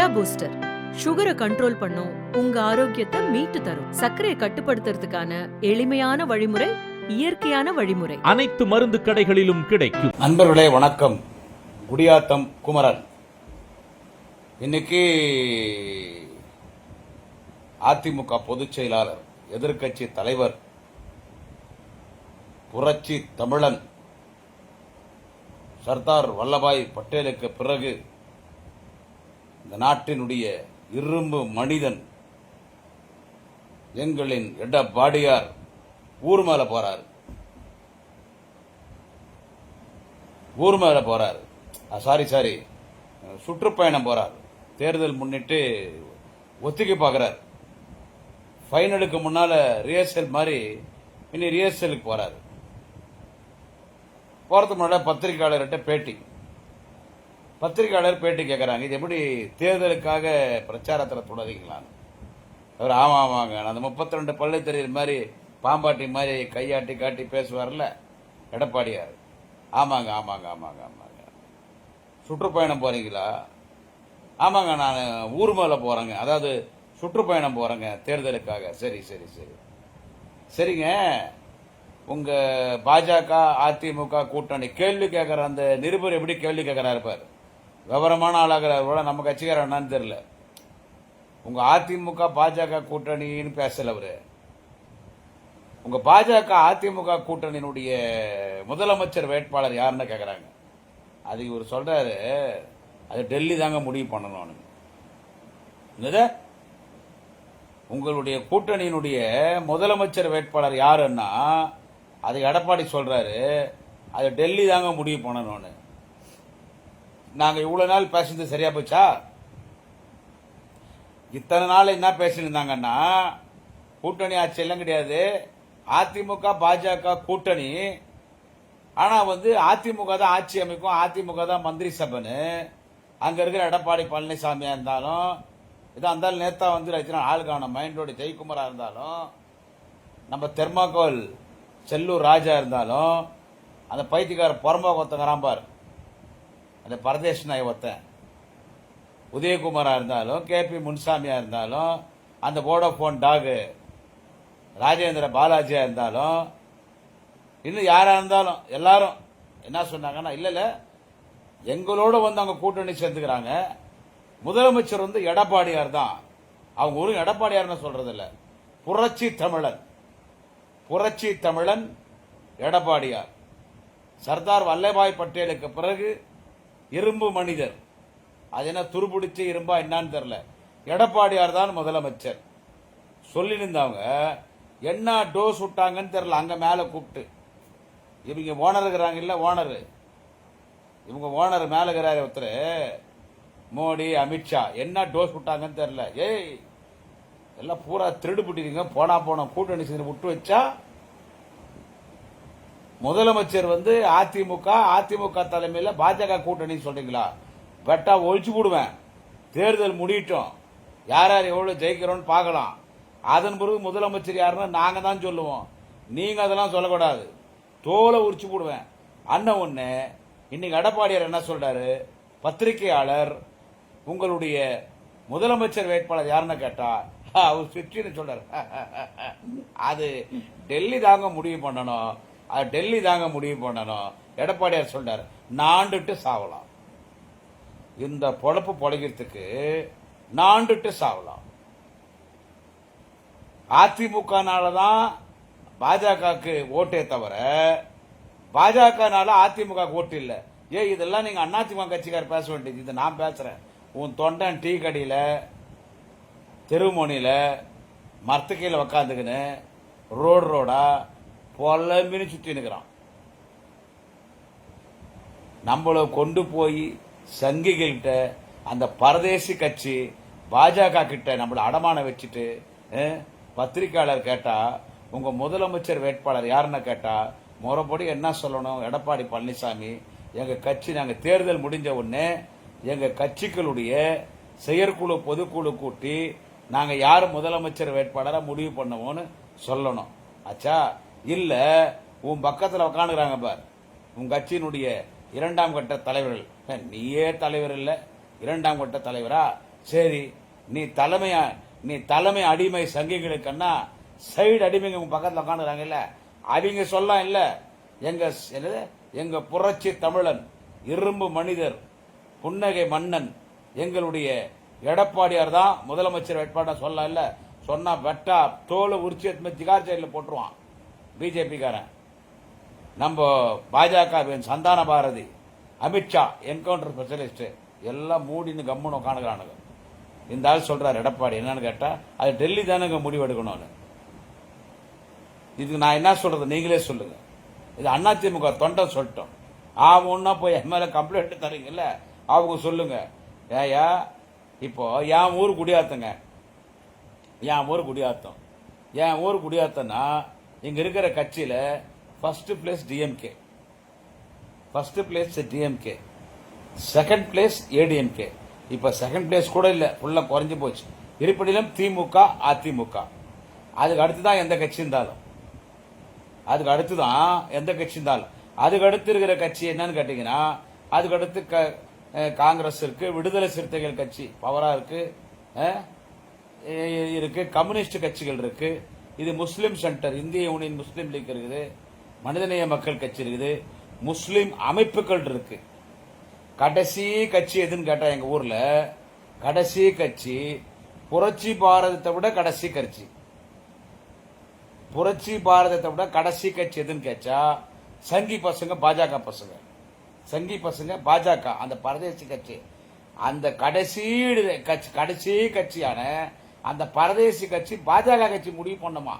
Jaya booster சுகரை control பண்ணும் உங்க ஆரோக்கியத்தை மீட்டு தரும். சர்க்கரையை கட்டுப்படுத்துறதுக்கான எளிமையான வழிமுறை இயற்கையான வழிமுறை. அனைத்து மருந்து கடைகளிலும் கிடைக்கும். நண்பர்களே வணக்கம். குடியாத்தம் குமரன். இன்னைக்கு அதிமுக பொதுச் செயலாளர் எதிர்க்கட்சி தலைவர் புரட்சி தமிழன் சர்தார் வல்லபாய் பட்டேலுக்கு பிறகு இந்த நாட்டினுடைய இரும்பு மனிதன் எங்களின் எடப்பாடியார் ஊர் மேல போறாரு. ஊர் மேல போறாரு. சாரி சாரி சுற்றுப்பயணம் போறார். தேர்தல் முன்னிட்டு ஒத்திக்கை பார்க்குறார். ஃபைனலுக்கு முன்னால் ரிஹர்சல் மாதிரி இனி ரிஹர்சலுக்கு போகிறாரு போகிறதுக்கு முன்னாடி பத்திரிகையாளர்கிட்ட பேட்டி. பத்திரிகையாளர் பேட்டி கேட்குறாங்க இது எப்படி தேர்தலுக்காக பிரச்சாரத்தில் தொடரீங்களான்னு அவர் ஆமாம் ஆமாங்க. அந்த முப்பத்தி ரெண்டு பள்ளி தெரியுற மாதிரி பாம்பாட்டி மாதிரி கையாட்டி காட்டி பேசுவார்ல எடப்பாடியார். ஆமாங்க ஆமாங்க ஆமாங்க ஆமாங்க. சுற்றுப்பயணம் போகிறீங்களா ஆமாங்க நான் ஊர் மேலே போகிறேங்க அதாவது சுற்றுப்பயணம் போகிறேங்க தேர்தலுக்காக. சரி சரி சரி. சரிங்க. உங்கள் பாஜக அதிமுக கூட்டணி கேள்வி கேட்குற அந்த நிருபர் எப்படி கேள்வி கேட்குறா இருப்பார் விவரமான ஆளாகிறார் கூட நம்ம கட்சிக்காரர் என்னன்னு தெரில உங்கள் அதிமுக பாஜக கூட்டணின்னு பேசல அவர். உங்கள் பாஜக அதிமுக கூட்டணியினுடைய முதலமைச்சர் வேட்பாளர் யாருன்னு கேட்குறாங்க அது இவர் சொல்கிறாரு அது டெல்லி தாங்க முடிவு பண்ணணும் என்னது? உங்களுடைய கூட்டணியினுடைய முதலமைச்சர் வேட்பாளர் யாருன்னா அது எடப்பாடி சொல்கிறாரு அது டெல்லி தாங்க முடிவு பண்ணணும்னு. நாங்கள் இவ்வளோ நாள் பேசுனது சரியா போச்சா? இத்தனை நாள் என்ன பேசியிருந்தாங்கன்னா இருந்தாங்கன்னா கூட்டணி ஆட்சி எல்லாம் கிடையாது. அதிமுக பாஜக கூட்டணி. ஆனால் வந்து அதிமுக தான் ஆட்சி அமைக்கும். அதிமுக தான் மந்திரி சபைன்னு. அங்கே இருக்கிற எடப்பாடி பழனிசாமியாக இருந்தாலும் இதாக இருந்தாலும் நேத்தா வந்து ரச்சனா ஆளுக்கான மைண்டோட ஜெயக்குமராக இருந்தாலும் நம்ம தெர்மாக்கோல் செல்லூர் ராஜா இருந்தாலும் அந்த பைத்தியக்கார புறம்போக்கு ஒருத்தங்கிறான் பார். அந்த பரதேஷ் நாய் ஒருத்தன். உதயகுமாராக இருந்தாலும் கேபி முன்சாமியாக இருந்தாலும் அந்த வோடோஃபோன் டாகு ராஜேந்திர பாலாஜியாக இருந்தாலும் இன்னும் யாராக இருந்தாலும் எல்லாரும் என்ன சொன்னாங்கன்னா இல்லை இல்லை எங்களோட வந்து அவங்க கூட்டணி சேர்ந்துக்கிறாங்க. முதலமைச்சர் வந்து எடப்பாடியார் தான். அவங்க ஒரு எடப்பாடியார்னு சொல்கிறதில்ல புரட்சி தமிழன். புரட்சி தமிழன் எடப்பாடியார். சர்தார் வல்லபாய் பட்டேலுக்கு பிறகு இரும்பு மனிதர். அது என்ன துருபிடிச்ச இரும்பா என்னான்னு தெரில எடப்பாடியார் தான் முதலமைச்சர். சொல்லியிருந்தவங்க என்ன டோஸ் விட்டாங்கன்னு தெரில அங்கே மேலே கூப்பிட்டு. இவங்க ஓனர் இருக்கிறாங்க இல்லை ஓனர். இவங்க ஓனர் மேலே இருக்கிறாரு ஒருத்தர். மோடி அமித்ஷா என்ன டோஸ் விட்டாங்கன்னு தெரில ஏய் எல்லாம் பூரா திருடு பிடிக்கிறீங்க போனா கூட்டணி சேர்ந்து விட்டு வச்சா முதலமைச்சர் வந்து அதிமுக அதிமுக தலைமையில் பாஜக கூட்டணி சொல்றீங்களா? வெட்டா ஒழிச்சு போடுவேன். தேர்தல் முடியட்டும். யார் யார் எவ்வளோ ஜெயிக்கிறோன்னு பார்க்கலாம். அதன் பிறகு முதலமைச்சர் யாருன்னா நாங்கள் தான் சொல்லுவோம். நீங்கள் அதெல்லாம் சொல்லக்கூடாது. தோலை உரிச்சு போடுவேன். அண்ணன் ஒன்று இன்னைக்கு எடப்பாடியார் என்ன சொல்றாரு? பத்திரிகையாளர் உங்களுடைய முதலமைச்சர் வேட்பாளர் யாருன்னு கேட்டா அவர் சுற்றின்னு சொல்றாரு. அது டெல்லி தாங்க முடிவு பண்ணணும். அது டெல்லி தாங்க முடிவு பண்ணணும். எடப்பாடியார் சொல்றாரு நாண்டுட்டு சாவலாம். இந்த பொழப்பு பொழைக்கிறதுக்கு நாண்டுட்டு சாவலாம். அதிமுகனால தான் பாஜகவுக்கு ஓட்டே தவிர பாஜகனால அதிமுக ஓட்டு இல்லை. ஏ இதெல்லாம் நீங்க அதிமுக கட்சிக்கார் பேச வேண்டியது. இது நான் பேசுறேன். உன் தொண்டன் டீ கடையில தெருமுனையில மரத்துக்கையில் உக்காந்துக்கின்னு ரோடு ரோடா புலம்பின்னு சுற்றி நிற்கிறான் நம்மள கொண்டு போய் சங்கிகள்கிட்ட அந்த பரதேசி கட்சி பாஜக கிட்ட நம்மளை அடமான வச்சுட்டு பத்திரிக்கையாளர் கேட்டால் உங்கள் முதலமைச்சர் வேட்பாளர் யாருன்னு கேட்டால் முறைப்படி என்ன சொல்லணும் எடப்பாடி பழனிசாமி எங்கள் கட்சி நாங்கள் தேர்தல் முடிஞ்ச உடனே எங்கள் கட்சிகளுடைய செயற்குழு பொதுக்குழு கூட்டி நாங்கள் யார் முதலமைச்சர் வேட்பாளராக முடிவு பண்ணுவோம்னு சொல்லணும். ஆச்சா இல்லை உன் பக்கத்தில் உக்காந்துக்கிறாங்க பார். உன் கட்சியினுடைய இரண்டாம் கட்ட தலைவர்கள். நீயே தலைவர் இல்லை இரண்டாம் கட்ட தலைவரா? சரி நீ தலைமையா நீ தலைமை அடிமை சங்கிகளுக்குன்னா சைடு அடிமைங்க உங்க பக்கத்தில் உட்காந்துறாங்கல்ல அவங்க சொல்லலாம் இல்லை. எங்க என்னது? எங்க புரட்சி தமிழன் இரும்பு மனிதர் புன்னகை மன்னன் எங்களுடைய எடப்பாடியார் தான் முதலமைச்சர் வேட்பாளர் சொல்லலாம் இல்லை? சொன்னா வெட்டா தோலை உரிச்சி எடுத்து சைடில் போட்டுருவான். பிஜேபிக்காரன். நம்ம பாஜக சந்தான பாரதி அமித்ஷா என்கவுண்டர் ஸ்பெஷலிஸ்ட்டு எல்லாம் மூடின்னு கம்முன்னு உட்காந்துக்கிறானுங்க இந்த ஆள் சொல்கிறார் எடப்பாடி என்னன்னு கேட்டால் அது டெல்லி தானேங்க முடிவெடுக்கணும்னு இதுக்கு நான் என்ன சொல்கிறது நீங்களே சொல்லுங்கள் இது அதிமுக தொண்டை சொல்லிட்டோம். ஆகும்னா போய் என் மேலே கம்ப்ளைண்ட் தரீங்கல்ல அவங்க சொல்லுங்கள் ஏயா இப்போ என் ஊர் குடியாத்தங்க. என் ஊர் குடியாத்தம். என் ஊர் குடியாத்தன்னா இங்க இருக்கிற கட்சியில first place DMK first place DMK second place ADMK இப்ப செகண்ட் பிளேஸ் கூட இல்லை ஃபுல்லா குறைஞ்சு போச்சு. இருப்பினும் திமுக அதிமுக. அதுக்கு அடுத்து தான் எந்த கட்சி இருந்தாலும். அதுக்கு அடுத்து தான் எந்த கட்சி இருந்தாலும். அதுக்கு அடுத்து இருக்கிற கட்சி என்னன்னு கேட்டீங்கன்னா அதுக்கு அடுத்து க- காங்கிரஸ் இருக்கு விடுதலை சிறுத்தைகள் கட்சி பவரா இருக்கு இருக்கு கம்யூனிஸ்ட் கட்சிகள் இருக்குது இது முஸ்லீம் சென்டர் இந்திய யூனியன் முஸ்லீம் லீக் இருக்குது மனிதநேய மக்கள் கட்சி இருக்குது முஸ்லீம் அமைப்புகள் இருக்கு. கடைசி கட்சி எதுன்னு கேட்டால் எங்கள் ஊரில் கடைசி கட்சி புரட்சி பாரதத்தை விட கடைசி கட்சி. புரட்சி பாரதத்தை விட கடைசி கட்சி எதுன்னு கேட்டா சங்கி பசங்க பாஜக பசங்க. சங்கி பசங்க பாஜக அந்த பரதேசி கட்சி. அந்த கடைசி கட்சி கடைசி கட்சியான அந்த பரதேசி கட்சி பாஜக கட்சி முடிவு பண்ணுமா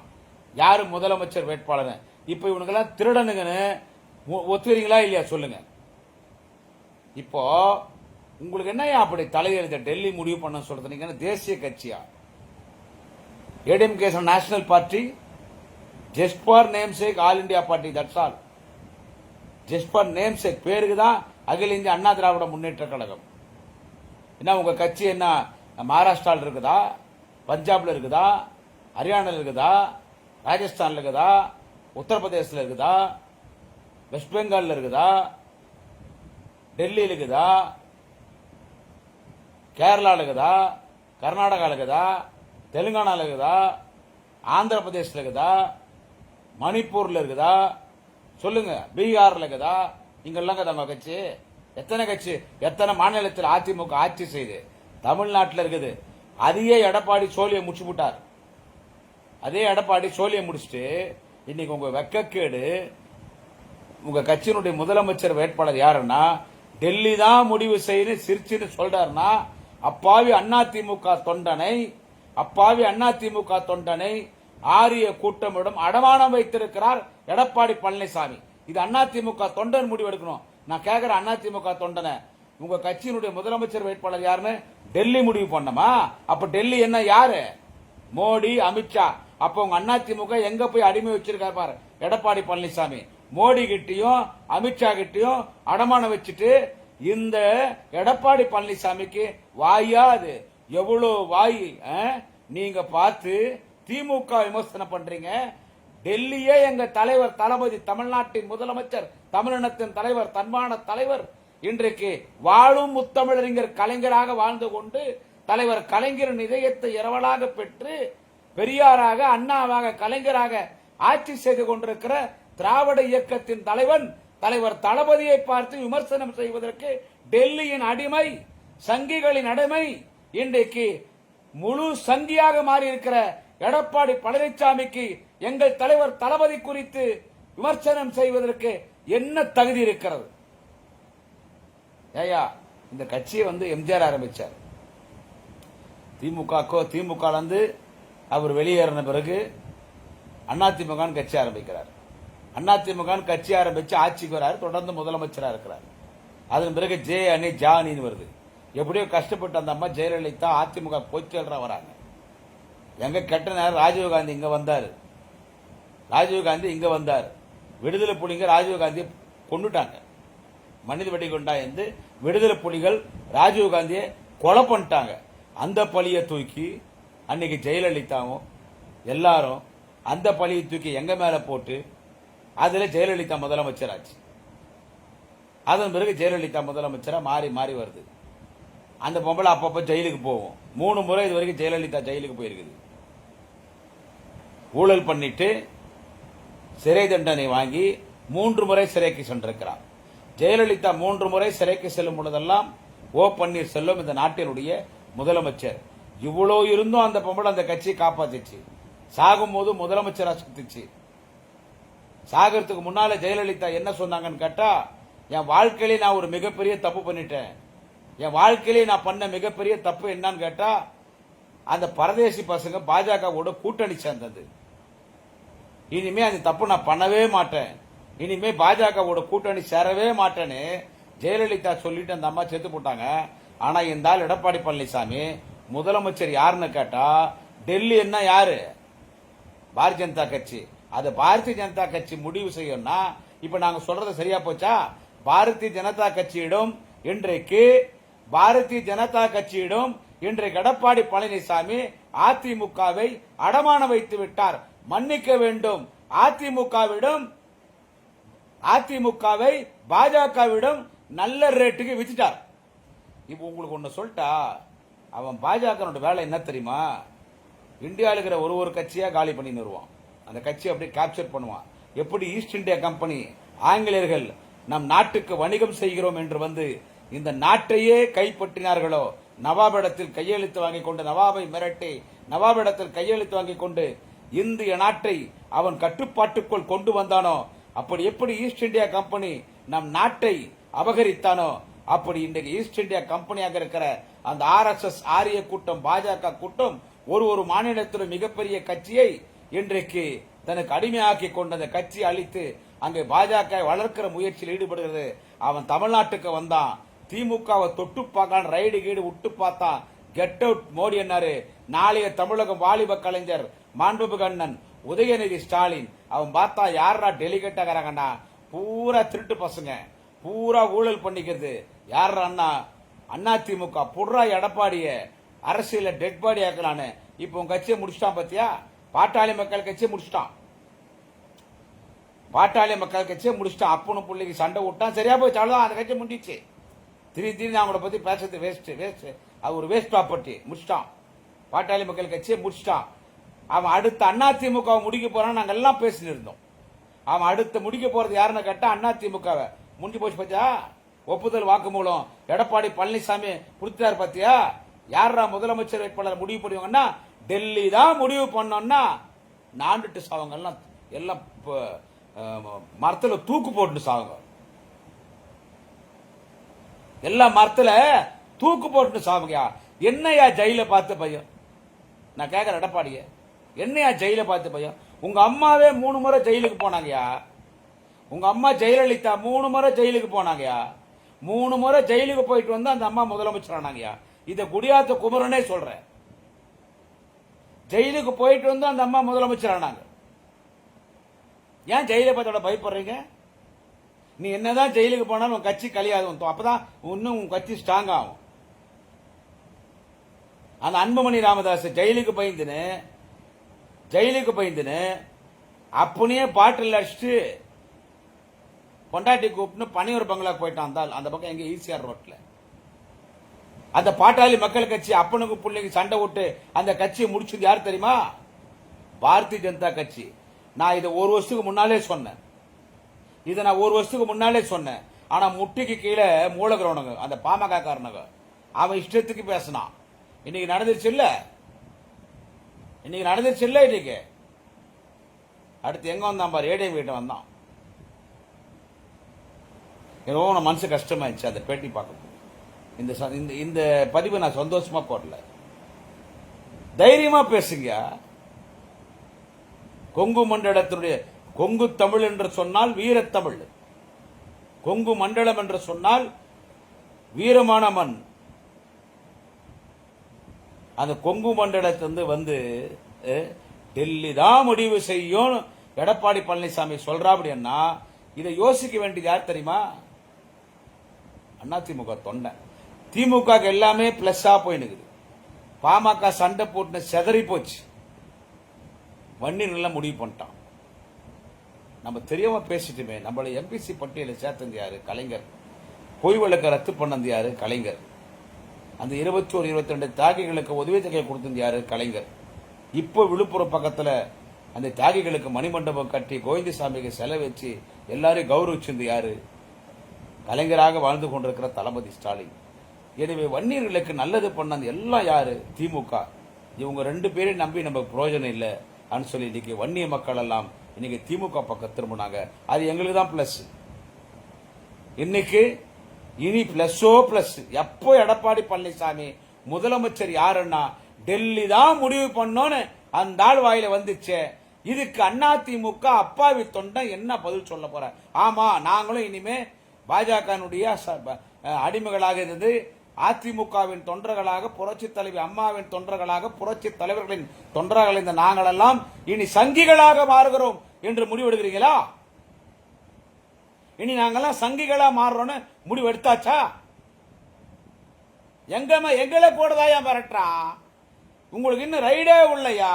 யாரு முதலமைச்சர் வேட்பாளர்? இப்ப இவனுக்கெல்லாம் திருடனுங்கன்னு ஒ- ஒத்துக்கிறீங்களா இல்லையா? சொல்லுங்க. இப்போ உங்களுக்கு என்ன அப்படி தலையெழுத்த? டெல்லி முடிவு பண்ண சொல்றது. நீங்க தேசிய கட்சியா? ADMK national party just for name sake all India party that's all just for name sake பேருக்கு தான் அகில இந்திய அண்ணா திராவிட முன்னேற்ற கழகம். என்ன உங்க கட்சி என்ன மகாராஷ்டிராவில் இருக்குதா? பஞ்சாபில் இருக்குதா? ஹரியானால இருக்குதா? ராஜஸ்தானில் இருக்குதா? உத்தரப்பிரதேசல இருக்குதா? வெஸ்ட் பெங்காலில் இருக்குதா? டெல்லியில் இருக்குதா? கேரளாவில் இருக்குதா? கர்நாடகாவில் இருக்குதா? தெலுங்கானாவில் இருக்குதா? ஆந்திர பிரதேசல இருக்குதா? மணிப்பூரில் இருக்குதா? சொல்லுங்க. பீகாரில் இருக்குதா? இங்கெல்லாம் இருக்குதா கட்சி? எத்தனை கட்சி? எத்தனை மாநிலத்தில் அதிமுக ஆட்சி செய்து? தமிழ்நாட்டில் இருக்குது. அதையே எடப்பாடி சோழியை முடிச்சு விட்டார். அதே எடப்பாடி சோழியை முடிச்சுட்டு இன்னைக்கு உங்க வெக்கக்கேடு உங்க கட்சியினுடைய முதலமைச்சர் வேட்பாளர் யாருன்னா டெல்லி தான் முடிவு செய்து சிரிச்சுன்னு சொல்றாருன்னா அப்பாவி அதிமுக தொண்டனை அப்பாவி அதிமுக தொண்டனை ஆரிய கூட்டமிடம் அடமானம் வைத்திருக்கிறார் எடப்பாடி பழனிசாமி. இது அதிமுக தொண்டன் முடிவெடுக்கணும் நான் கேக்குறேன் அதிமுக தொண்டனை. உங்க கட்சியினுடைய முதலமைச்சர் வேட்பாளர் யாருன்னு டெல்லி முடிவு பண்ணமா? அப்ப டெல்லி என்ன யாரு? மோடி அமித்ஷா அப்ப உங்க அதிமுக எங்க போய் அடிமை வச்சிருக்காரு பாரு? எடப்பாடி பழனிசாமி. மோடி கிட்டையும் அமித்ஷா கிட்டயும் அடமானம் வச்சுட்டு இந்த எடப்பாடி பழனிசாமிக்கு வாயா அது? எவ்வளவு வாய் ஆ? நீங்க பார்த்து திமுக விமர்சனம் பண்றீங்க. டெல்லியே எங்க தலைவர் தளபதி தமிழ்நாட்டின் முதலமைச்சர் தமிழினத்தின் தலைவர் தன்மான தலைவர் இன்றைக்கு வாழும் முத்தமிழறிஞர் கலைஞராக வாழ்ந்து கொண்டு தலைவர் கலைஞரின் இதயத்தை இரவலாக பெற்று பெரியாராக அண்ணாவாக கலைஞராக ஆட்சி செய்து கொண்டிருக்கிற திராவிட இயக்கத்தின் தலைவன் தலைவர் தளபதியை பார்த்து விமர்சனம் செய்வதற்கு டெல்லியின் அடிமை சங்கிகளின் அடிமை இன்றைக்கு முழு சங்கியாக மாறியிருக்கிற எடப்பாடி பழனிசாமிக்கு எங்கள் தலைவர் தளபதி குறித்து விமர்சனம் செய்வதற்கு என்ன தகுதி இருக்கிறது? ஏயா இந்த கட்சியை வந்து எம்ஜிஆர் ஆரம்பித்தார் திமுக திமுகலேருந்து அவர் வெளியேறின பிறகு அதிமுகன்னு கட்சி ஆரம்பிக்கிறார். அதிமுகன்னு கட்சி ஆரம்பித்து ஆட்சிக்கு வராரு தொடர்ந்து முதலமைச்சராக இருக்கிறார். அதன் பிறகு ஜே அணி ஜா அணின்னு வருது. எப்படியோ கஷ்டப்பட்டு அந்த அம்மா ஜெயலலிதா அதிமுக பொய்ச்சல்றா வராங்க. எங்க கெட்ட நேரம் ராஜீவ் காந்தி வந்தார். ராஜீவ்காந்தி ராஜீவ் காந்தி வந்தார். விடுதலை புலிங்க ராஜீவ் காந்தியை கொண்டுட்டாங்க மனித வெடி கொண்டா இருந்து விடுதலை புலிகள் ராஜீவ் காந்தியை கொலை பண்ணிட்டாங்க. அந்த பழியை தூக்கி அன்னைக்கு ஜெயலலிதாவும் எல்லாரும் அந்த பழியை தூக்கி எங்க மேல போட்டு அதுல ஜெயலலிதா முதலமைச்சராச்சு. அதன் பிறகு ஜெயலலிதா முதலமைச்சரா மாறி மாறி வருது. அந்த பொம்பளை அப்பப்போ ஜெயிலுக்கு போகும். மூணு முறை இது வரைக்கும் ஜெயலலிதா ஜெயிலுக்கு போயிருக்குது. ஊழல் பண்ணிட்டு சிறை தண்டனை வாங்கி மூன்று முறை சிறைக்கு சென்றிருக்கிறான். ஜெயலலிதா மூன்று முறை சிறைக்கு செல்லும் பொழுதெல்லாம் ஓ பன்னீர்செல்வம் இந்த நாட்டினுடைய முதலமைச்சர். இவ்வளோ இருந்தும் அந்த பொம்பளை அந்த கட்சியை காப்பாத்துச்சு. சாகும் போது முதலமைச்சரா சுத்துச்சு சாகறதுக்கு முன்னால ஜெயலலிதா என்ன சொன்னாங்கன்னு கேட்டா என் வாழ்க்கையிலே நான் ஒரு மிகப்பெரிய தப்பு பண்ணிட்டேன். என் வாழ்க்கையிலே நான் பண்ண மிகப்பெரிய தப்பு என்னன்னு கேட்டா அந்த பரதேசி பசங்க பாஜகவோட கூட்டணி சேர்ந்தது. இனிமே அந்த தப்பு நான் பண்ணவே மாட்டேன். இனிமே பாஜகவோட கூட்டணி சேரவே மாட்டேன்னு ஜெயலலிதா சொல்லிட்டு அந்த அம்மா செத்து போட்டாங்க. ஆனா இந்த ஆள் எடப்பாடி பழனிசாமி முதலமைச்சர் யாருன்னு கேட்டா டெல்லி என்ன யாரு? பாரதிய ஜனதா கட்சி. அது பாரதிய ஜனதா கட்சி முடிவு செய்யும்னா இப்ப நாங்க சொல்றது சரியா போச்சா? பாரதிய ஜனதா கட்சியிடம் இன்றைக்கு பாரதிய ஜனதா கட்சியிடம் இன்றைக்கு எடப்பாடி பழனிசாமி அதிமுகவை அடமான வைத்து விட்டார். மன்னிக்க வேண்டும். அதிமுகவிடம் அதிமுகவை பாஜகவிடம் நல்ல ரேட்டுக்கு வித்துட்டார். இப்போ உங்களுக்கு ஒன்று சொல்லிட்டா அவன் பாஜகனோட வேலை என்ன தெரியுமா? இந்தியாவில் இருக்கிற ஒரு ஒரு கட்சியாக காலி பண்ணி நிறுவான். அந்த கட்சியை அப்படியே கேப்சர் பண்ணுவான். எப்படி ஈஸ்ட் இந்தியா கம்பெனி ஆங்கிலேயர்கள் நம் நாட்டுக்கு வணிகம் செய்கிறோம் என்று வந்து இந்த நாட்டையே கைப்பற்றினார்களோ? நவாபிடத்தில் கையெழுத்து வாங்கிக் கொண்டு நவாபை மிரட்டி நவாபிடத்தில் கையெழுத்து வாங்கி கொண்டு இந்திய நாட்டை அவன் கட்டுப்பாட்டுக்குள் கொண்டு வந்தானோ? அப்படி எப்படி ஈஸ்ட் இந்தியா கம்பெனி நம் நாட்டை அபகரித்தானோ அப்படி இன்றைக்கு ஈஸ்ட் இந்தியா கம்பெனியாக இருக்கிற அந்த ஆர் எஸ் எஸ் ஆரிய கூட்டம் பாஜக கூட்டம் ஒரு ஒரு மாநிலத்திலும் மிகப்பெரிய கட்சியை இன்றைக்கு தனக்கு அடிமையாக்கி கொண்ட அந்த கட்சியை அழித்து அங்கே பாஜக வளர்க்கிற முயற்சியில் ஈடுபடுகிறது. அவன் தமிழ்நாட்டுக்கு வந்தான். திமுகவை தொட்டு பார்க்கான் ரைடு கீடு விட்டு பார்த்தான். கெட் அவுட் மோடி என்னாரு நாளைய தமிழகம் வாலிப கலைஞர் மாண்புமிகு அண்ணன் உதயநிதி ஸ்டாலின் அவன் பார்த்தா யாரா டெலிகேட் ஆகிறாங்கண்ணா பூரா திருட்டு பசங்க. பூரா ஊழல் பண்ணிக்கிறது. யார் அண்ணா? அண்ணா திமுக புடுறா எடப்பாடிய அரசியல டெட் பாடி ஆக்கலான்னு இப்போ உன் கட்சியை முடிச்சிட்டான் பாத்தியா? பாட்டாளி மக்கள் கட்சியை முடிச்சிட்டான். பாட்டாளி மக்கள் கட்சியை முடிச்சிட்டான். அப்பனும் பிள்ளைக்கு சண்டை விட்டான். சரியா போய் அவ்வளவுதான். அந்த கட்சி முடிச்சு திடீர் திடீர்னு அவங்கள பத்தி பேசுறது வேஸ்ட் வேஸ்ட் அது ஒரு வேஸ்ட் ப்ராப்பர்ட்டி முடிச்சிட்டான். பாட்டாளி மக்கள் கட்சியை முடிச்சிட்டான். அவன் அடுத்த அண்ணா திமுக முடிக்க போறான்னு நாங்கள் எல்லாம் பேசிட்டு இருந்தோம். அவன் அடுத்து முடிக்க போறது யாருன்னு கேட்டா அண்ணா திமுகவை. முடிஞ்சு போச்சு பார்த்தியா ஒப்புதல் வாக்குமூலம். எடப்பாடி பழனிசாமி கொடுத்தாரு பார்த்தியா யாரா முதலமைச்சர் வேட்பாளர் முடிவு பண்ணுவாங்கன்னா டெல்லி தான் முடிவு பண்ணோம்னா நாண்டுட்டு சாவங்க. எல்லாம் எல்லாம் மரத்தில் தூக்கு போட்டு சாவுங்க. எல்லா மரத்தில் தூக்கு போட்டு சாவுங்கயா என்னையா ஜெயில பார்த்த பையன்? நான் கேட்குறேன் எடப்பாடியை. என்னையா ஜெயில பார்த்து பையன்? உங்க அம்மாவே மூணு முறை ஜெயிலுக்கு போனாங்கயா? உங்க அம்மா ஜெயலலிதா மூணு முறை ஜெயிலுக்கு போனாங்கயா? மூணு முறை ஜெயிலுக்கு போயிட்டு வந்து அந்த அம்மா முதலமைச்சர் ஆனாங்கயா இதை குடியாத்த குமரனே சொல்றேன் ஜெயிலுக்கு போயிட்டு வந்து அந்த அம்மா முதலமைச்சர் ஆனாங்க ஏன் ஜெயிலை பார்த்தோட பயப்படுறீங்க? நீ என்னதான் ஜெயிலுக்கு போனாலும் உன் கட்சி கழியாது அப்பதான் இன்னும் உன் கட்சி ஸ்ட்ராங் ஆகும். அந்த அன்புமணி ராமதாஸ் ஜெயிலுக்கு பயந்துன்னு ஜெயிலுக்கு பயந்துன்னு அப்பனே பாட்டில் அடிச்சுட்டு பொண்டாட்டி கூப்பிட்டு பனியூர் பங்களாக்கு போயிட்டான் அந்த அந்த பக்கம் எங்க ஈசிஆர் ரோட்ல. அந்த பாட்டாளி மக்கள் கட்சி அப்பனுக்கு பிள்ளைங்க சண்டை விட்டு அந்த கட்சியை முடிச்சது யார் தெரியுமா? பாரதிய ஜனதா கட்சி. நான் இதை ஒரு வருஷத்துக்கு முன்னாலே சொன்னேன். இதை நான் ஒரு வருஷத்துக்கு முன்னாலே சொன்னேன். ஆனா முட்டிக்கு கீழே மூலகிறவனுங்க அந்த பாமக காரணங்க அவன் இஷ்டத்துக்கு பேசினான். இன்னைக்கு நடந்துருச்சு இல்லை? இன்னைக்கு நடந்துருச்சு இல்லை இன்னைக்கு. அடுத்து எங்கே வந்தான் பாரு? ஏடிஎம் கிட்ட வந்தான். ஏதோ உன மனசு கஷ்டமாயிடுச்சு அந்த பேட்டி பார்க்க இந்த இந்த இந்த பதிவை நான் சந்தோஷமா போடல. தைரியமா பேசுங்க. கொங்கு மண்டலத்தினுடைய கொங்கு தமிழ் என்று சொன்னால் வீரத்தமிழ். கொங்கு மண்டலம் என்று சொன்னால் வீரமான மண். அந்த கொங்கு மண்டலத்திலிருந்து வந்து டெல்லி தான் முடிவு செய்யும். எடப்பாடி பழனிசாமி சொல்றா அப்படின்னா இதை யோசிக்க வேண்டியது யார் தெரியுமா? அதிமுக தொண்டை. திமுக எல்லாமே பிளஸ்ஸா போயினுக்குது பாமக சண்டை போட்டு செதறி போச்சு. வன்னி நல்லா முடிவு பண்ணிட்டான். நம்ம தெரியாம பேசிட்டுமே நம்மளை எம்பிசி பட்டியலில் சேர்த்தது யாரு? கலைஞர். பொய் வழக்க ரத்து பண்ணது யாரு? கலைஞர். அந்த இருபத்தி ஒரு இருபத்தி ரெண்டு தியாகிகளுக்கு உதவி தொகை கொடுத்தது யாரு? கலைஞர். இப்போ விழுப்புரம் பக்கத்தில் அந்த தியாகிகளுக்கு மணிமண்டபம் கட்டி கோவிந்தசாமிக்கு செலவு வச்சு எல்லாரையும் கௌரவிச்சிருந்து யாரு? கலைஞராக வாழ்ந்து கொண்டிருக்கிற தளபதி ஸ்டாலின். எனவே வன்னியர்களுக்கு நல்லது பண்ணது எல்லாம் யாரு? திமுக. இவங்க ரெண்டு பேரையும் நம்பி நம்ம பிரயோஜனம் இல்லை அப்படின்னு சொல்லி இன்னைக்கு வன்னிய மக்கள் எல்லாம் இன்னைக்கு திமுக பக்கம் திரும்பினாங்க. அது எங்களுக்கு தான் பிளஸ் இன்னைக்கு இனி பிளஸ்ஸோ பிளஸ் எப்போ எடப்பாடி பழனிசாமி முதலமைச்சர் யாருன்னா டெல்லி தான் முடிவு பண்ணோன்னு அந்த ஆள் வாயில வந்துச்சே. இதுக்கு அதிமுக அப்பாவி தொண்டை என்ன பதில் சொல்ல போற? ஆமா நாங்களும் இனிமே பாஜகனுடைய அடிமைகளாக இருந்து அதிமுகவின் தொண்டர்களாக புரட்சி தலைவி அம்மாவின் தொண்டர்களாக புரட்சி தலைவர்களின் தொண்டர்கள் இந்த நாங்களெல்லாம் இனி சங்கிகளாக மாறுகிறோம் என்று முடிவெடுக்கிறீங்களா? இனி நாங்கெல்லாம் சங்கிகளா மாறுறோன்னு முடிவு எடுத்தாச்சா எங்க எங்களை போடுதாயா மிரட்டுறான் உங்களுக்கு இன்னும் ரைடே உள்ளையா?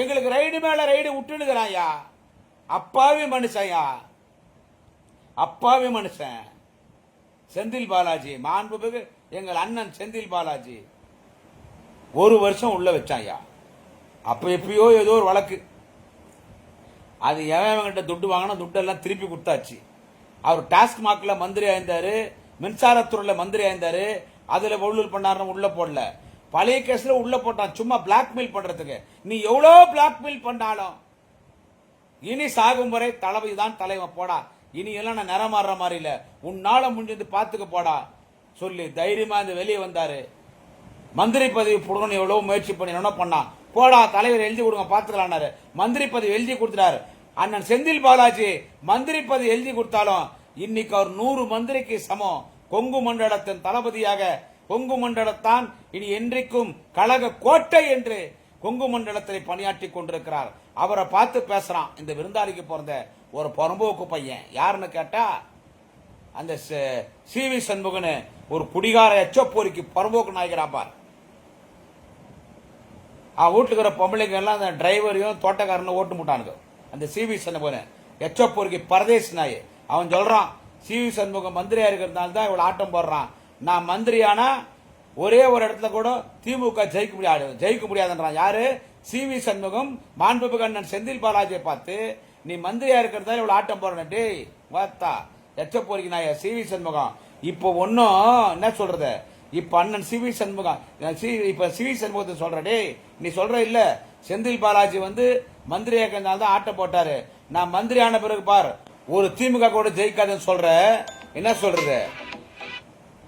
எங்களுக்கு ரைடு மேல ரைடு விட்டுனுக்கிறாயா அப்பாவி மனுஷன்யா? அப்பாவி மனுஷன். செந்தில் பாலாஜி மாண்புமிகு எங்கள் அண்ணன் செந்தில் பாலாஜி. ஒரு வருஷம் உள்ள வச்சாயா? அப்ப எப்பயோ ஏதோ ஒரு வழக்கு. அது எவன்கிட்ட துட்டு வாங்கினா துட்டெல்லாம் திருப்பி கொடுத்தாச்சு. அவர் டாஸ்க் மார்க்ல மந்திரி ஆயிருந்தாரு மின்சாரத்துறையில மந்திரி அதில் அதுல பண்ணாருன்னு உள்ளே போடல. பழைய கேஸில் உள்ளே போட்டான் சும்மா பிளாக்மெயில் பண்ணுறதுக்கு நீ எவ்வளோ பிளாக்மெயில் பண்ணாலும் இனி சாகும் வரை தளபதி தான் தலைவன் போடா. இனி எல்லாம் நான் நிறம் மாதிரி இல்லை. உன்னால முடிஞ்சது பார்த்துக்க போடா. சொல்லி தைரியமாக இந்த வெளியே வந்தார். மந்திரி பதவி புடுங்கணும் எவ்வளோ முயற்சி பண்ணி என்ன பண்ணான். போடா தலைவர் எழுதி கொடுங்க பார்த்துக்கலான்னாரு. மந்திரி பதவி எழுதி கொடுத்துட்டாரு. அண்ணன் செந்தில் பாலாஜி மந்திரி பதவி எழுதி கொடுத்தாலும் இன்னைக்கு அவர் நூறு மந்திரிக்கு சமம். கொங்கு மண்டலத்தின் தளபதியாக கொங்கு மண்டலத்தான் இனி என்றைக்கும் கழக கோட்டை என்று கொங்கு மண்டலத்தில் பணியாற்றி கொண்டிருக்கிறார். அவரை பார்த்து பேசுறான். இந்த விருந்தாளிக்கு பிறந்த ஒரு பரம்போக்கு பையன். யாருன்னு கேட்டா அந்த சி வி சண்முகனு ஒரு குடிகார எச்சப்போரிக்கு புறம்போக்கு நாய்கிறாப்பார் அவன் வீட்டுக்கு பொம்பளைங்க எல்லாம் அந்த டிரைவரையும் தோட்டக்காரனும் ஓட்டு முட்டானுங்க அந்த சிவி சண்முகன் எச்சப்போருக்கு பரதேஷ் நாய். அவன் சொல்றான் சிவி சண்முகம் மந்திரியா இருக்கிறதுனால தான் இவ்வளோ ஆட்டம் போடுறான். நான் மந்திரியானா? ஒரே ஒரு இடத்துல கூட திமுக ஜெயிக்க முடியாது. ஜெயிக்க முடியாதுன்றான். யாரு? சிவி சண்முகம் மாண்புமிகு அண்ணன் செந்தில் பாலாஜியை பார்த்து நீ மந்திரியா இருக்கிறதால இவ்வளோ ஆட்டம் போடுறேன் டேய் வாத்தா. எச்சப்போரிக்கு நாய சிவி சண்முகம். இப்போ ஒன்றும் என்ன சொல்றது? இப்போ அண்ணன் சிவி சண்முகம் சி- இப்போ சிவி சண்முகத்தை சொல்ற டேய் நீ சொல்ற இல்லை. செந்தில் பாலாஜி வந்து மந்திரியா இருக்கிறதுனால தான் ஆட்ட போட்டாரு. நான் மந்திரி ஆன பிறகு பார் ஒரு திமுக கூட ஜெயிக்காதுன்னு சொல்ற என்ன சொல்றது?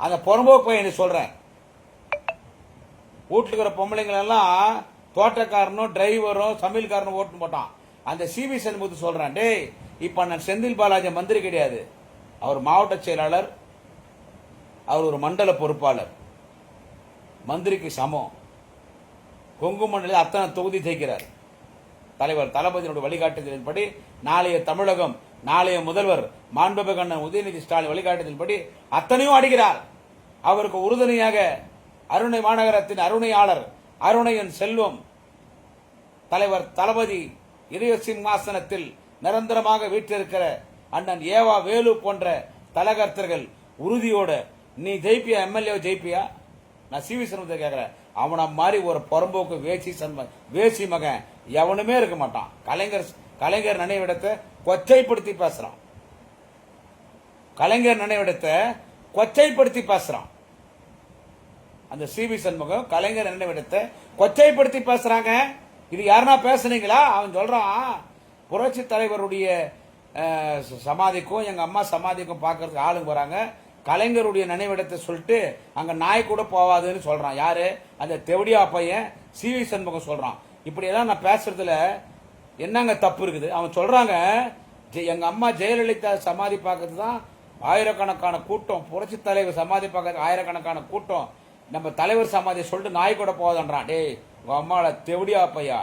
அந்த புறம்போக்கு பையன் சொல்றேன். வீட்டுல இருக்கிற பொம்பளைங்களெல்லாம் தோட்டக்காரனும் டிரைவரும் சமையல்காரனும் ஓட்டு போட்டான். அந்த சிபி சண்முகத்தை சொல்றேன் டேய் இப்ப நான் செந்தில் பாலாஜி மந்திரி கிடையாது. அவர் மாவட்ட செயலாளர் அவர் ஒரு மண்டல பொறுப்பாளர். மந்திரிக்கு சமம். கொங்கு மண்டலில் அத்தனை தொகுதி ஜெயிக்கிறார். தலைவர் தளபதியினுடைய வழிகாட்டுதலின்படி நாளைய தமிழகம் நாளைய முதல்வர் மாண்புமிகு அண்ணன் உதயநிதி ஸ்டாலின் வழிகாட்டுதலின்படி அத்தனையும் அடிக்கிறார் அவருக்கு உறுதுணையாக அருணை மாநகரத்தின் அருணையாளர் அருணையின் செல்வம் தலைவர் தளபதி இதய சிம்மாசனத்தில் நிரந்தரமாக வீற்றிருக்கிற அண்ணன் ஏவா வேலு போன்ற தலகர்த்தர்கள் உறுதியோட நீ ஜெயிப்பியா? எம்எல்ஏ ஜெயிப்பியா? நான் சிவி சண்முகத்தை கேட்கிறேன் அவனை மாதிரி ஒரு புறம்போக்கு வேசி சண்ம வேசி மகன் எவனுமே இருக்க மாட்டான். கலைஞர் கலைஞர் நினைவிடத்தை கொச்சைப்படுத்தி பேசுறான். கலைஞர் நினைவிடத்தை கொச்சைப்படுத்தி பேசுறான். அந்த சிவி சண்முகம் கலைஞர் நினைவிடத்தை கொச்சைப்படுத்தி பேசுறாங்க. இது யாருன்னா பேசுனீங்களா? அவன் சொல்றான் புரட்சி தலைவருடைய சமாதிக்கும் எங்க அம்மா சமாதிக்கும் பார்க்கறதுக்கு ஆளுங்க வராங்க. கலைஞருடைய நினைவிடத்தை சொல்லிட்டு அங்கே நாய் கூட போவாதுன்னு சொல்கிறான் யார்? அந்த தெவடியா பையன் சிவி சண்முகம் சொல்கிறான் இப்படியெல்லாம் நான் பேசுறதுல என்னங்க தப்பு இருக்குது? அவன் சொல்கிறாங்க எங்கள் அம்மா ஜெயலலிதா சமாதி பார்க்கறது தான் ஆயிரக்கணக்கான கூட்டம். புரட்சி தலைவர் சமாதி பார்க்கறதுக்கு ஆயிரக்கணக்கான கூட்டம். நம்ம தலைவர் சமாதி சொல்லிட்டு நாய் கூட போகாதன்றான். டேய் உங்கள் அம்மாவோட தெவடியா பையா?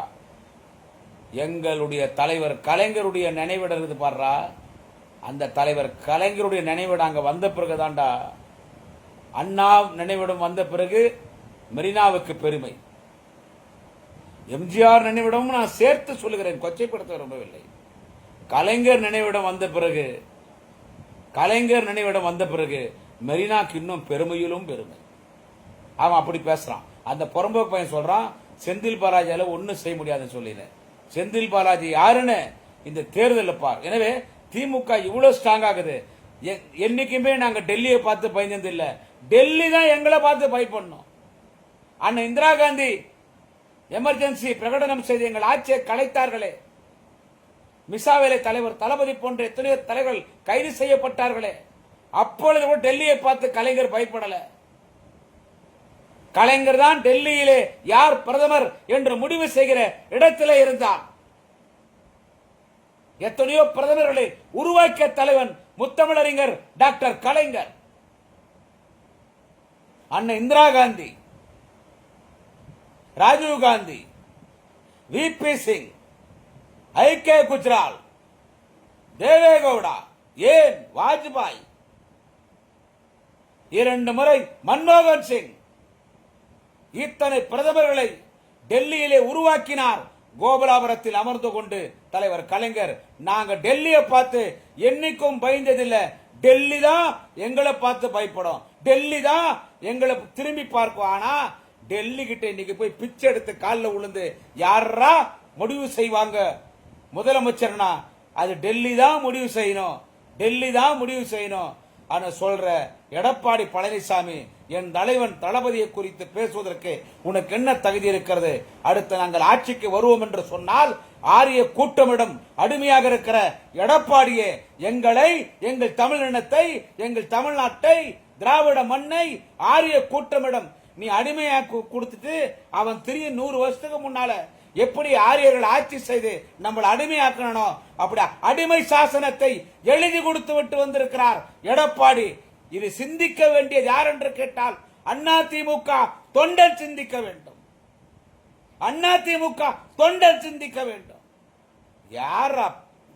எங்களுடைய தலைவர் கலைஞருடைய நினைவிடம் இருக்குது பாடுறா அந்த தலைவர் கலைஞருடைய நினைவிடம் அங்க வந்த பிறகு தான்டா அண்ணா நினைவிடம் வந்த பிறகு மெரினாவுக்கு பெருமை. எம்ஜிஆர் நினைவிடமும் நான் சேர்த்து சொல்லுகிறேன் கொச்சைப்படுத்த விரும்பவில்லை. கலைஞர் நினைவிடம் வந்த பிறகு கலைஞர் நினைவிடம் வந்த பிறகு மெரினாக்கு இன்னும் பெருமையிலும் பெருமை. அவன் அப்படி பேசுறான். அந்த புறம்போக்கு பையன் சொல்றான் செந்தில் பாலாஜியால ஒன்றும் செய்ய முடியாதுன்னு சொல்லினேன். செந்தில் பாலாஜி யாருன்னு இந்த தேர்தலில் பார். எனவே திமுக இவ்வளோ ஸ்ட்ராங் ஆகுது. என்றைக்குமே நாங்கள் டெல்லியை பார்த்து பயந்தது இல்லை. டெல்லி தான் எங்களை பார்த்து பயப்படணும். அண்ணன் இந்திரா காந்தி எமர்ஜென்சி பிரகடனம் செய்து எங்கள் ஆட்சியை கலைத்தார்களே. மிசாவேலை தலைவர் தளபதி போன்ற எத்தனையோ தலைவர்கள் கைது செய்யப்பட்டார்களே. அப்பொழுது கூட டெல்லியை பார்த்து கலைஞர் பயப்படல. கலைஞர் தான் டெல்லியிலே யார் பிரதமர் என்று முடிவு செய்கிற இடத்திலே இருந்தார். எத்தனையோ பிரதமர்களை உருவாக்கிய தலைவன் முத்தமிழறிஞர் டாக்டர் கலைஞர். அண்ணன் Indira Gandhi Rajiv Gandhi V P Singh I. K. Gujral Deve Gowda ஏன் வாஜ்பாய்? இரண்டு முறை மன்மோகன் சிங் இத்தனை பிரதமர்களை டெல்லியிலே உருவாக்கினார் கோபுராபுரத்தில் அமர்ந்து கொண்டு தலைவர் கலைஞர் நாங்க டெல்லியை பார்த்து என்னைக்கும் பயந்ததில்லை. டெல்லி தான் எங்களை பார்த்து பயப்படும். டெல்லி தான் எங்களை திரும்பி பார்க்கும். ஆனா டெல்லி கிட்ட இன்னைக்கு போய் பிச்சை எடுத்து காலில் விழுந்து யாரா முடிவு செய்வாங்க? முதலமைச்சர்னா அது டெல்லி தான் முடிவு செய்யணும். டெல்லி தான் முடிவு செய்யணும். ஆனா சொல்ற எடப்பாடி பழனிசாமி என் தலைவன் தளபதியை குறித்து பேசுவதற்கு உனக்கு என்ன தகுதி இருக்கிறது? அடுத்து நாங்கள் ஆட்சிக்கு வருவோம் என்று சொன்னால் ஆரிய கூட்டமிடம் அடிமையாக இருக்கிற எடப்பாடியே எங்களை எங்கள் தமிழினத்தை எங்கள் தமிழ்நாட்டை திராவிட மண்ணை ஆரிய கூட்டமிடம் நீ அடிமையா கொடுத்துட்டு அவன் திரிய நூறு வருஷத்துக்கு முன்னால எப்படி ஆரியர்கள் ஆட்சி செய்து நம்மளை அடிமையாக்கணும் அப்படி அடிமை சாசனத்தை எழுதி கொடுத்து விட்டு வந்திருக்கிறார் எடப்பாடி. இது சிந்திக்க வேண்டியது யார் என்று கேட்டால் அண்ணா திமுக தொண்டர் சிந்திக்க வேண்டும். அண்ணா திமுக தொண்டர் சிந்திக்க வேண்டும். யார்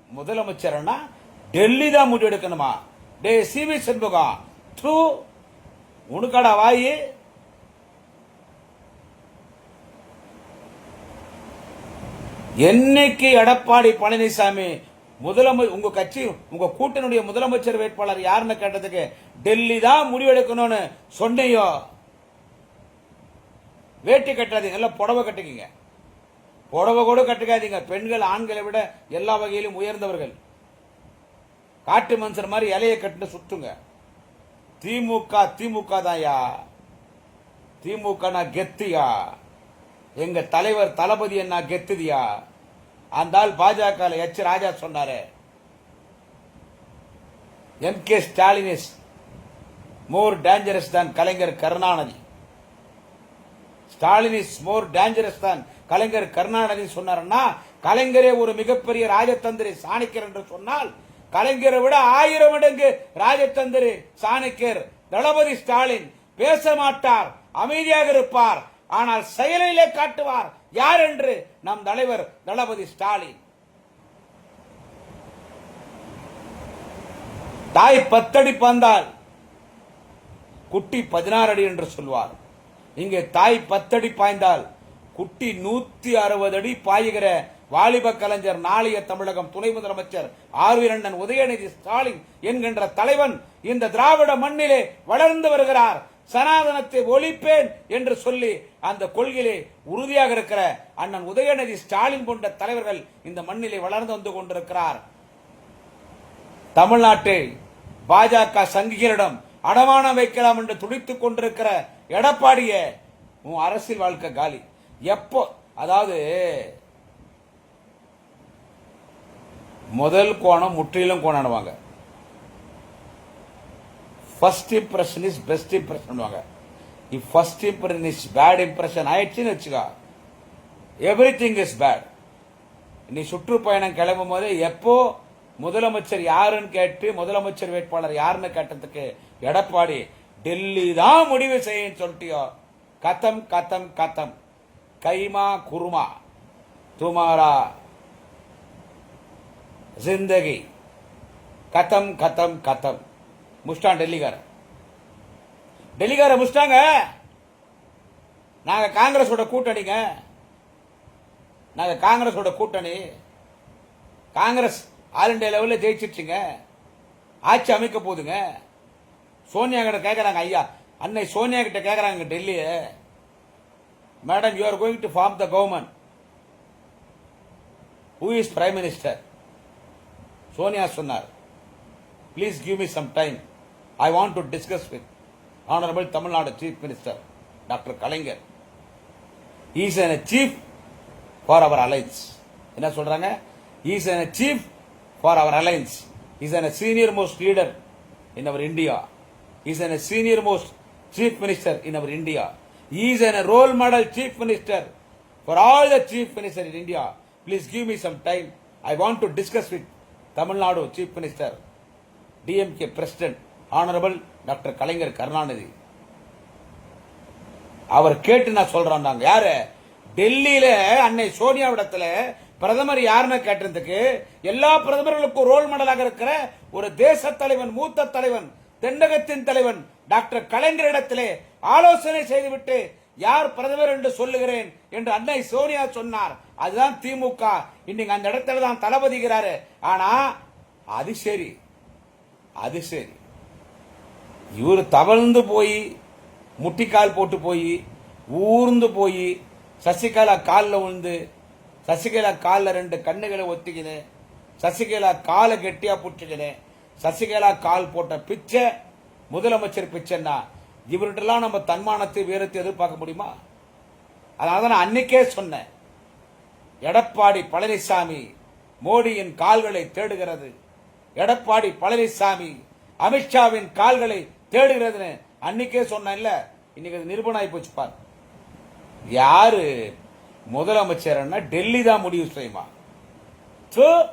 முதலமைச்சர்னா டெல்லி தான் முடிவெடுக்கணுமா டே சிவி சண்முகம் தூ உனக்கடா வாயி. என்னைக்கு எடப்பாடி பழனிசாமி முதலமை உங்க கட்சி உங்க கூட்டணியுடைய முதலமைச்சர் வேட்பாளர் யாருன்னு கேட்டதுக்கு டெல்லி தான் முடிவெடுக்கணும்னு சொன்னையோ? வேட்டி கட்டாதீங்க எல்லாம் புடவை கட்டிக்கிங்க புடவை கூட கட்டுக்காதீங்க. பெண்கள் ஆண்களை விட எல்லா வகையிலும் உயர்ந்தவர்கள். காட்டு மனுஷர் மாதிரி இலையை கட்டுன்னு சுத்துங்க. திமுக திமுக தான்யா திமுக நான் கெத்தியா? எங்க தலைவர் தளபதி என்ன கெத்துதியா? அந்த ஆள் பாஜக எச். ராஜா சொன்னாரு. M. K. Stalin is more dangerous than Kalaignar Karunanidhi Stalin is more dangerous than Kalaignar Karunanidhi சொன்னார்ன்னா கலைஞரே ஒரு மிகப்பெரிய ராஜதந்திரி சாணிக்கர் என்று சொன்னால் கலைஞரை விட ஆயிரம் மடங்கு ராஜதந்திரி சாணிக்கர் தளபதி ஸ்டாலின் பேச மாட்டார் அமைதியாக இருப்பார் ஆனால் செயலிலே காட்டுவார். யார் என்று? நம் தலைவர் தளபதி ஸ்டாலின். தாய் பத்தடி பந்தால் குட்டி பதினாறு அடி என்று சொல்வார். இங்கே தாய் பத்தடி பாய்ந்தால் குட்டி நூத்தி அறுபது அடி பாய்கிற வாலிப கலைஞர் நாளைய தமிழகம் துணை முதலமைச்சர் ஆர்வீரண்ணன் உதயநிதி ஸ்டாலின் என்கின்ற தலைவன் இந்த திராவிட மண்ணிலே வளர்ந்து வருகிறார். சனாதனத்தை ஒழிப்பேன் என்று சொல்லி அந்த கொள்கையிலே உறுதியாக இருக்கிற அண்ணன் உதயநிதி ஸ்டாலின் போன்ற தலைவர்கள் இந்த மண்ணிலே வளர்ந்து வந்து கொண்டிருக்கிறார். தமிழ்நாட்டில் பாஜக சங்கிகளிடம் அடமானம் வைக்கலாம் என்று துடித்துக் கொண்டிருக்கிற எடப்பாடிய உன் அரசியல் வாழ்க்கை காலி. எப்போ அதாவது முதல் கோணம் முற்றிலும் கோணானுவாங்க. First impression is best impression E first impression is bad impression ஆயிடுச்சுன்னு வச்சுக்கோ. எவ்ரி திங் இஸ் பேட் நீ சுற்றுப்பயணம் கிளம்பும் போது எப்போ முதலமைச்சர் யாருன்னு கேட்டு முதலமைச்சர் வேட்பாளர் யாருன்னு கேட்டதுக்கு எடப்பாடி டெல்லி தான் முடிவு செய்யும் சொல்லிட்டியோ? கத்தம் கத்தம் கத்தம் கைமா குருமா. துமாரா. ஜிந்தகி. கத்தம் கத்தம் கத்தம் முஷ்டான் டெல்லிக்கார டெல்லிக்கார முஷ்டாங்க? நாங்கள் காங்கிரஸோட கூட்டணிங்க. நாங்கள் காங்கிரஸோட கூட்டணி. காங்கிரஸ் ஆல் இண்டியா லெவலில் ஜெயிச்சிருச்சுங்க. ஆட்சி அமைக்க போகுதுங்க. சோனியா கிட்ட கேட்குறாங்க ஐயா. அன்னை சோனியா கிட்ட கேட்குறாங்க Delhi madam you are going to form the government who is prime minister Sonia சொன்னார். Please give me some time I want to discuss with honourable Tamil Nadu chief minister doctor Kalaignar is an chief for our alliance என்ன சொல்றாங்க? Is an chief for our alliance is an senior most leader in our India is a senior most chief minister in our India is an role model chief minister for all the chief minister in India please give me some time I want to discuss with Tamil Nadu chief minister DMK president honourable doctor Kalaignar Karunanidhi அவர் கேட்டு நான் சொல்றேன் நாங்க. யாரு? டெல்லியில அன்னை சோனியாவிடத்துல பிரதமர் யாருன்னு கேட்டதுக்கு எல்லா பிரதமர்களுக்கும் ரோல் மாடலாக இருக்கிற ஒரு தேச தலைவன் மூத்த தலைவன் தென்னகத்தின் தலைவன் டாக்டர் கலைஞரிடத்திலே ஆலோசனை செய்துவிட்டு யார் பிரதமர் என்று சொல்லுகிறேன் என்று அன்னை சோனியா சொன்னார். அதுதான் திமுக. இன்னைக்கு அந்த இடத்துல தான் தளபதிக்கிறாரு ஆனா அது சரி. அது சரி. இவர் தவழ்ந்து போய் முட்டிக்கால் போட்டு போய் ஊர்ந்து போய் சசிகலா காலில் விழுந்து சசிகலா காலில் ரெண்டு கண்ணுகளை ஒத்திக்கினு சசிகலா காலை கெட்டியாக பிடிச்சிக்கினேன் சசிகலா கால் போட்ட பிச்சை முதலமைச்சர் பிச்சைன்னா இவர்கிட்டலாம் நம்ம தன்மானத்தை வீரத்தை எதிர்பார்க்க முடியுமா? அதனால தான் நான் அன்னைக்கே சொன்னேன். எடப்பாடி பழனிசாமி மோடியின் கால்களை தேடுகிறது. எடப்பாடி பழனிசாமி அமித்ஷாவின் கால்களை தேடுகிறதுன்னு அன்னைக்கே சொன்னேன்ல. இன்னைக்கு அது நிரூபணம் போச்சு பார். யாரு முதலமைச்சர்னா டெல்லி தான் முடிவு செய்யுமா? சோ,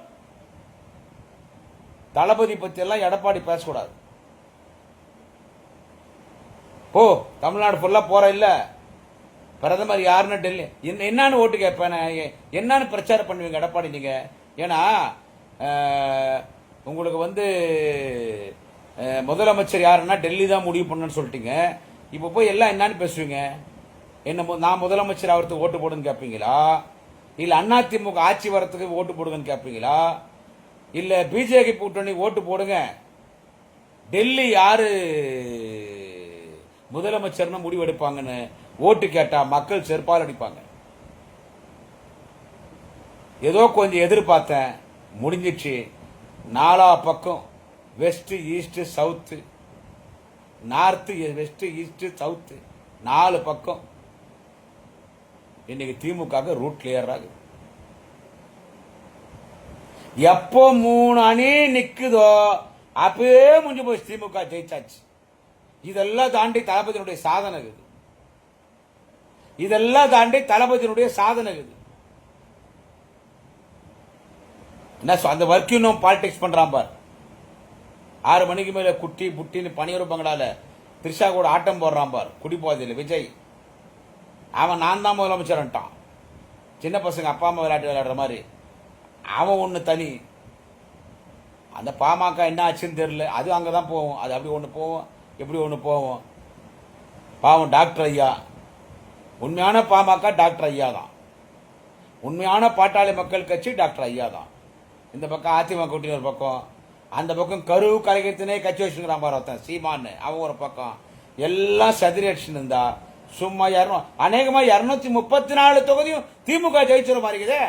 தளபதி பற்றியெல்லாம் எடப்பாடி பேசக்கூடாது. போ தமிழ்நாடு ஃபுல்லாக போற இல்லை. பிரதமர் யாருன்னு டெல்லி என்ன- என்னன்னு ஓட்டு கேட்பேன் நான். என்னன்னு பிரச்சாரம் பண்ணுவீங்க எடப்பாடி நீங்கள் ஏன்னா உங்களுக்கு வந்து முதலமைச்சர் யாருன்னா டெல்லி தான் முடிவு பண்ணுன்னு சொல்லிட்டீங்க. இப்போ போய் எல்லாம் என்னன்னு பேசுவீங்க? என்ன மு- நான் முதலமைச்சர் அவர்த்து ஓட்டு போடுன்னு கேட்பீங்களா இல்லை அதிமுக ஆட்சி வரத்துக்கு ஓட்டு போடுங்கன்னு கேட்பீங்களா இல்லை பிஜேபி கூட்டணி ஓட்டு போடுங்க. டெல்லி யாரு முதலமைச்சர்னு முடிவெடுப்பாங்கன்னு ஓட்டு கேட்டா மக்கள் செருப்பால் அடிப்பாங்க. ஏதோ கொஞ்சம் எதிர்பார்த்தேன். முடிஞ்சிச்சு நாலா பக்கம் west east south. North west east south. நாலு பக்கம். இன்னைக்கு திமுக ரூட் கிளியர் ஆகுது. எப்போ மூணு அணி நிற்குதோ அப்பவே முடிஞ்சு போய் திமுக ஜெயிச்சாச்சு. இதெல்லாம் தாண்டி தளபதியினுடைய சாதனை இருக்குது இதெல்லாம் தாண்டி தளபதியினுடைய சாதனை இருக்குது என்ன சொ- அந்த ஒர்க் இன்னும் பாலிடிக்ஸ் பண்றான் பார். ஆறு மணிக்கு மேல குட்டி புட்டின்னு பனியூர் பங்களால திரிஷா கூட ஆட்டம் போடுறான் பார். குடிபோதையில் விஜய். அவன் நான் தான் முதலமைச்சர்ன்ட்டான். சின்ன பசங்க அப்பா அம்மா விளையாட்டு விளையாடுற மாதிரி. அவன் ஒன்று தனி. அந்த பாமக என்ன ஆச்சுன்னு தெரில அது அங்கே தான் போவோம். அது அப்படி ஒன்று போவோம். எப்படி ஒன்று போவோம்? பாவம் டாக்டர் ஐயா. உண்மையான பாமக டாக்டர் ஐயா தான். உண்மையான பாட்டாளி மக்கள் கட்சி டாக்டர் ஐயா தான். இந்த பக்கம் அதிமுக கூட்டின ஒரு பக்கம். அந்த பக்கம் கரு கலைஞத்தினே கட்சி வச்சுக்கிறான் பாரு ஒருத்தன் சீமான்னு. அவன் ஒரு பக்கம். எல்லாம் சதுரி அடிச்சுன்னு இருந்தா சும்மா இரநூ அநேகமாக இரநூத்தி முப்பத்தி நாலு தொகுதியும் திமுக ஜெயிச்சிடும் மாதிரி இருக்குதே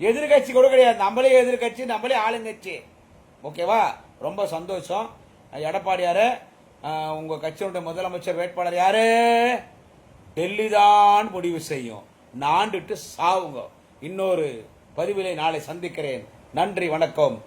எதிர்கட்சி கூட கிடையாது. நம்மளே எதிர்கட்சி நம்மளே ஆளுங்கட்சி. ஓகேவா? ரொம்ப சந்தோஷம். எடப்பாடியாரு உங்கள் உங்க கட்சியினுடைய முதலமைச்சர் வேட்பாளர் யாரு? டெல்லி தான் முடிவு செய்யும். நாண்டுட்டு சாவுங்க. இன்னொரு பதிவிலை நாளை சந்திக்கிறேன். நன்றி வணக்கம்.